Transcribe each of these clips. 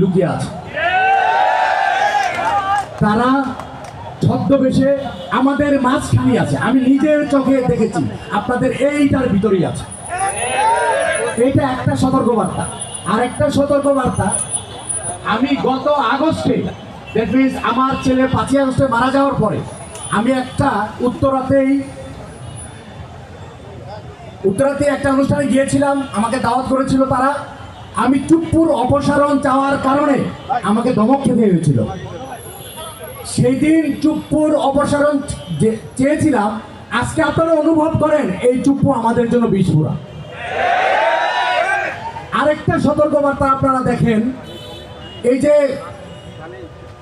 লুকিয়ে আছে। তারা ছদ্মবেশে আমাদের মাঝখানে আছে। আমি নিজের চোখে দেখেছি, আপনাদের এইটার ভিতরেই আছে। এইটা একটা সতর্কবার্তা। আর একটা সতর্কবার্তা, আমি গত আগস্টে দ্যাট মিনস আমার ছেলে পাঁচই আগস্টে মারা যাওয়ার পরে, আমি একটা উত্তরাতেই উত্তরাতে একটা অনুষ্ঠানে গিয়েছিলাম। আমাকে দাওয়াত করেছিল তারা। আমি চুপ্পুর অপসারণ চাওয়ার কারণে আমাকে ধমক খেতে হয়েছিল। সেই দিন চুপ্পুর অপসারণ চেয়েছিলাম, আজকে আপনারা অনুভব করেন এই চুপ্পু আমাদের জন্য বিস্ফোরা আরেকটা সতর্কবার্তা আপনারা দেখেন, এই যে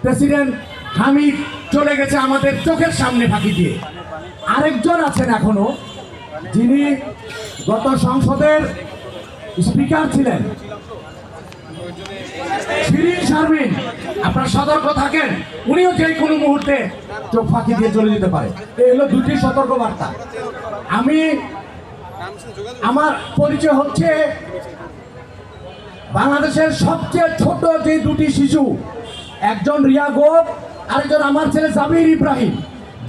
প্রেসিডেন্ট হামিদ চলে গেছে আমাদের চোখের সামনে ফাঁকি দিয়ে। আরেকজন আছেন এখনও, যিনি গত সংসদের স্পিকার ছিলেন। আপনারা সতর্ক থাকেন। উনিও যে কোনো মুহূর্তে চোখ ফাঁকি দিয়ে চলে যেতে পারে। এই হলো দুটি সতর্ক বার্তা আমি, আমার পরিচয় হচ্ছে বাংলাদেশের সবচেয়ে ছোট যে দুটি শিশু, একজন রিয়া গোপ, আরেকজন আমার ছেলে জাবির ইব্রাহিম,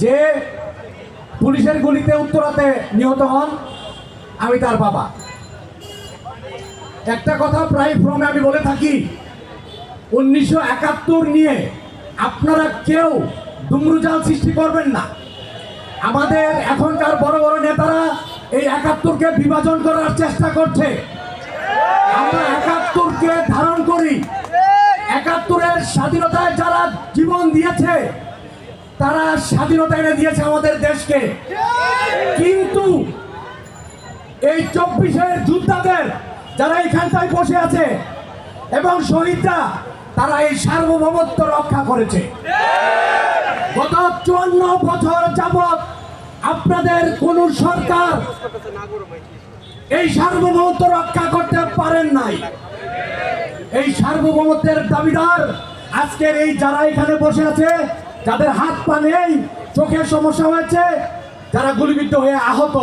যে পুলিশের গুলিতে উত্তরাতে নিহত হন, আমি তার বাবা। একটা কথা প্রায় ফ্রমে আমি বলে থাকি, উনিশশো একাত্তর নিয়ে আপনারা কেউ দুমরুজাল সৃষ্টি করবেন না। আমাদের এখনকার বড় বড় নেতারা এই একাত্তরকে বিভাজন করার চেষ্টা করছে। আমরা একাত্তরকে ধারণ করি। একাত্তরের স্বাধীনতায় যারা জীবন দিয়েছে, তারা স্বাধীনতা এনে দিয়েছে আমাদের দেশকে। কিন্তু এই চব্বিশের যোদ্ধাদের যারা এখানটায় বসে আছে এবং শহীদরা, তারা এই সার্বভৌমত্ব রক্ষা করেছে। গত চুয়ান্ন বছর যাবৎ আপনাদের কোন সরকার এই সার্বভৌমত্ব রক্ষা করতে পারেন নাই। এই সার্বভৌমত্বের দাবিদার আজকের এই যারা এখানে বসে আছে, যাদের হাত পা নেই, চোখের সমস্যা হয়েছে, যারা গুলিবিদ্ধ হয়ে আহত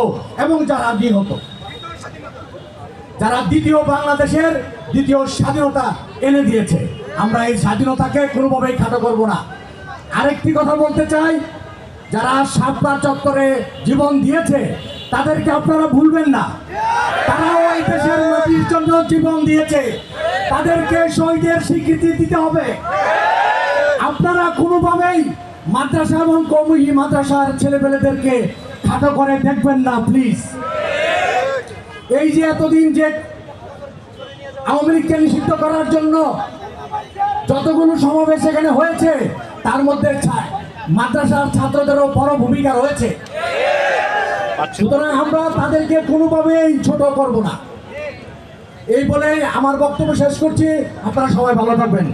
এবং যারা নিহত। যারা দ্বিতীয় বাংলাদেশের দ্বিতীয় স্বাধীনতা এনে দিয়েছে, আমরা এই স্বাধীনতাকে কোনোভাবেই খাটো করব না। আরেকটি কথা বলতে চাই, যারা সাতবার চত্বরে জীবন দিয়েছে, তাদেরকে আপনারা ভুলবেন না। তারাও এই দেশের মাটির জন্য জীবন দিয়েছে। তাদেরকে শহীদের স্বীকৃতি দিতে হবে। আপনারা কোনোভাবেই মাদ্রাসা এবং কমিটি মাদ্রাসার ছেলেপেলেদেরকে খাটো করে দেখবেন না, প্লিজ। এই যে এতদিন যে আওয়ামী লীগকে নিষিদ্ধ করার জন্য যতগুলো সমাবেশ এখানে হয়েছে, তার মধ্যে মাদ্রাসার ছাত্রদেরও বড় ভূমিকা রয়েছে। সুতরাং আমরা তাদেরকে কোনোভাবেই ছোট করব না। এই বলে আমার বক্তব্য শেষ করছি। আপনারা সবাই ভালো থাকবেন।